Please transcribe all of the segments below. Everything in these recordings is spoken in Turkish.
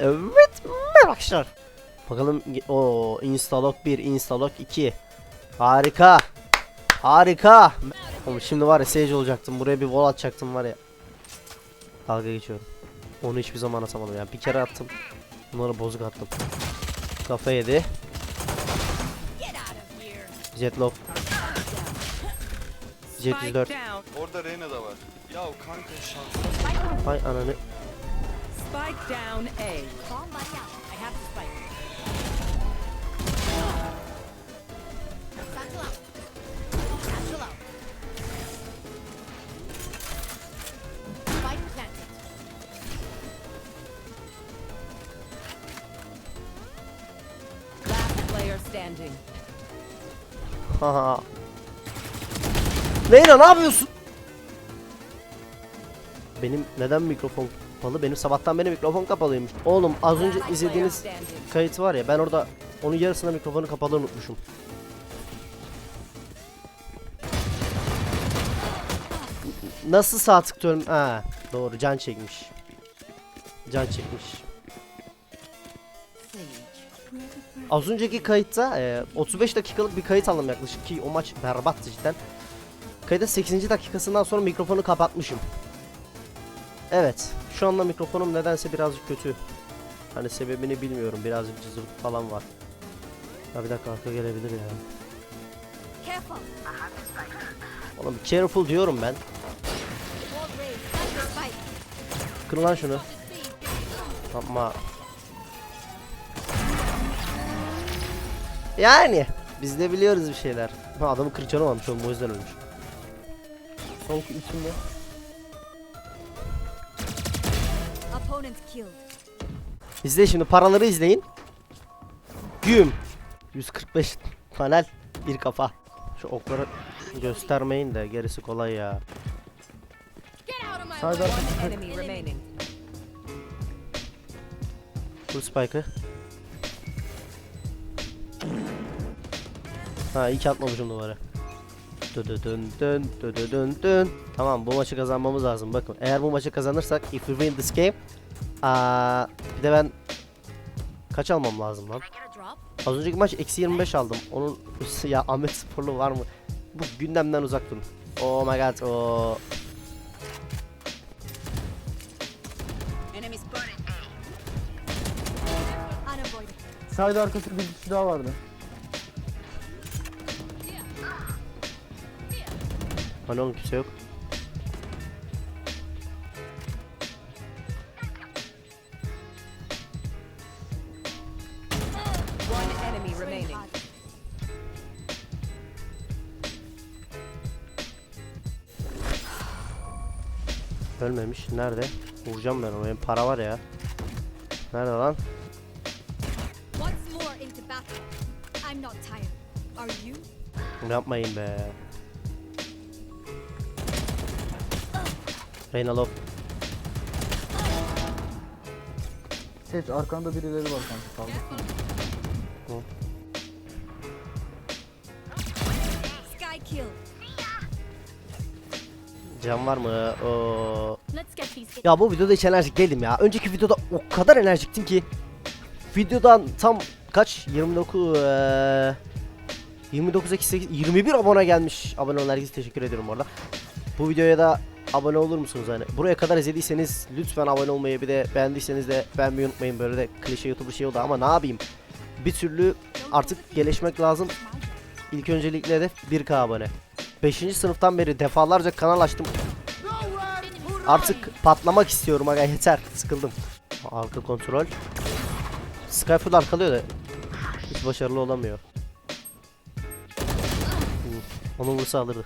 Evet merhaba arkadaşlar. Bakalım o instalok 1, instalok 2. Harika. Harika. Oğlum şimdi var ya sage olacaktım. Buraya bir wall atacaktım var ya. Dalga geçiyorum. Onu hiçbir zaman atamadım yani. Bir kere attım. Bunları bozuk attım. Kafa yedi. Jet low. Jet 104. Spike down. Orada Reyna da var. Ya kanka şans. Ay ananı. Spike down A. Bomb buddy out. I have the spike. Satchel out. Satchel out. Spike planted. Last player standing. Haha. Leyla ne yapıyorsun? Benim neden mikrofon kapalı? Benim sabahtan beri mikrofon kapalıymış. Oğlum az önce izlediğiniz kayıt var ya ben orada onun yarısında mikrofonu kapalı unutmuşum. Nasıl sağ tıklıyorum? Ha, doğru can çekmiş. Can çekmiş. Az önceki kayıtta e, 35 dakikalık bir kayıt aldım yaklaşık ki o maç berbattı cidden. Kayıtın 8. dakikasından sonra mikrofonu kapatmışım. Evet. Şu anda mikrofonum nedense birazcık kötü. Hani sebebini bilmiyorum. Birazcık cızırtı falan var. Ya bir dakika arka gelebilir ya. Careful. Oğlum careful diyorum ben. Wall raised. That's the spike. Kır lan şunu. Yapma. Yani biz de biliyoruz bir şeyler. Ha adamı kırçanı varmış oğlum o yüzden ölmüş. Son içinde. İzle şimdi paraları izleyin. Güm. 145 panel bir kafa. Şu okları göstermeyin de gerisi kolay ya. Get out of my Sadece way. One enemy remaining. Full spike'ı. Ha iyi ki atmamışım duvara. Dön dön dön dön. Tamam bu maçı kazanmamız lazım. Bakın eğer bu maçı kazanırsak if we win this game aa, bir de ben kaç almam lazım lan? Az önceki maç eksi 25 aldım. Onun ya Ahmet Sporlu var mı? Bu gündemden uzak durun. Oh my god. Oh. Enemy spotted. Unavoidable. Side arkası bir kişi daha vardı. Hani onun kimse yok. One enemy remaining. Ölmemiş. Nerede? Vuracağım ben. Benim para var ya. Nerede lan? Once more Reyna Love. Seç arkanda birileri var kanka kaldı. Sky kill. Can var mı? Oo. Ya bu videoda hiç enerjik değilim ya. Önceki videoda o kadar enerjiktim ki. Videodan tam kaç? 29 eee 29 eksi 8 21 abone gelmiş. Abone olan herkese teşekkür ediyorum orada. Bu videoya da abone olur musunuz hani? Buraya kadar izlediyseniz lütfen abone olmayı bir de beğendiyseniz de beğenmeyi unutmayın. Böyle de klişe YouTube bir şey oldu ama ne yapayım? Bir türlü artık gelişmek lazım. İlk öncelikle hedef 1K abone. 5. sınıftan beri defalarca kanal açtım. Artık patlamak istiyorum aga yeter. Sıkıldım. Arka kontrol. Skyfoot arkalıyor da hiç başarılı olamıyor. Onu vursa alırdı.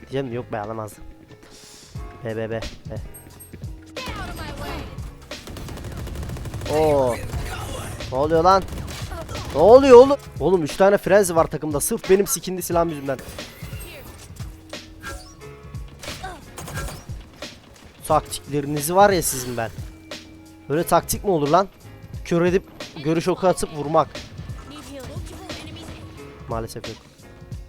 Diyeceğim yok be alamazdı. Be be be. be. Get out of my way. Oo. Ne oluyor lan? Ne oluyor oğlum? Oğlum 3 tane frenzy var takımda sırf benim sikindi silahım yüzünden. Taktiklerinizi var ya sizin ben. Böyle taktik mi olur lan? Kör edip görüş oku atıp vurmak. Maalesef yok.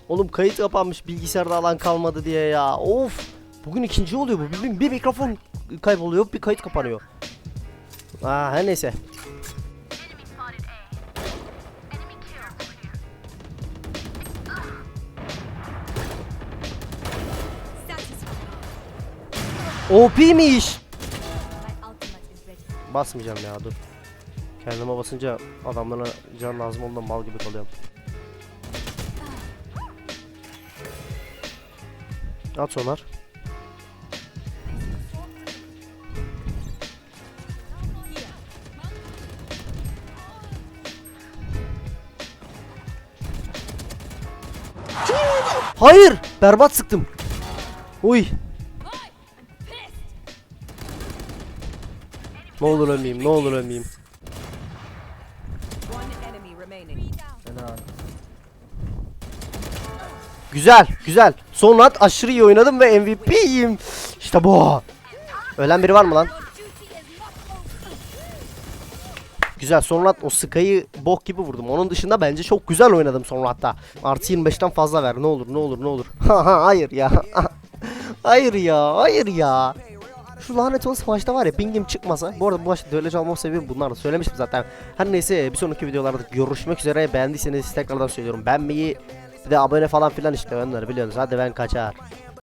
Oğlum kayıt kapanmış bilgisayarda alan kalmadı diye ya. Of. Bugün ikinci oluyor bu. Bir, bir mikrofon kayboluyor bir kayıt kapanıyor. Aa her neyse. OP'miş. Basmayacağım ya dur. Kendime basınca adamlara can lazım ondan mal gibi kalıyorum. At sonar. Hayır! Berbat sıktım. Uy. Ne olur ölmeyeyim, ne olur ölmeyeyim. Güzel, güzel. Sonra at aşırı iyi oynadım ve MVP'yim. İşte bu. Ölen biri var mı lan? Güzel. At o Sky'ı bok gibi vurdum. Onun dışında bence çok güzel oynadım sonra hatta. Artı 25'ten fazla ver. Ne olur, ne olur, ne olur. Hayır ya. hayır ya, hayır ya. Şu lanet olası maçta var ya pingim çıkmasa. Bu arada bu maçta dölece almam sebebi bunlar. Söylemiştim zaten. Her neyse bir sonraki videolarda görüşmek üzere. Beğendiyseniz tekrardan söylüyorum. Beğenmeyi bir de abone falan filan işte onları biliyorsunuz. Hadi ben kaçar.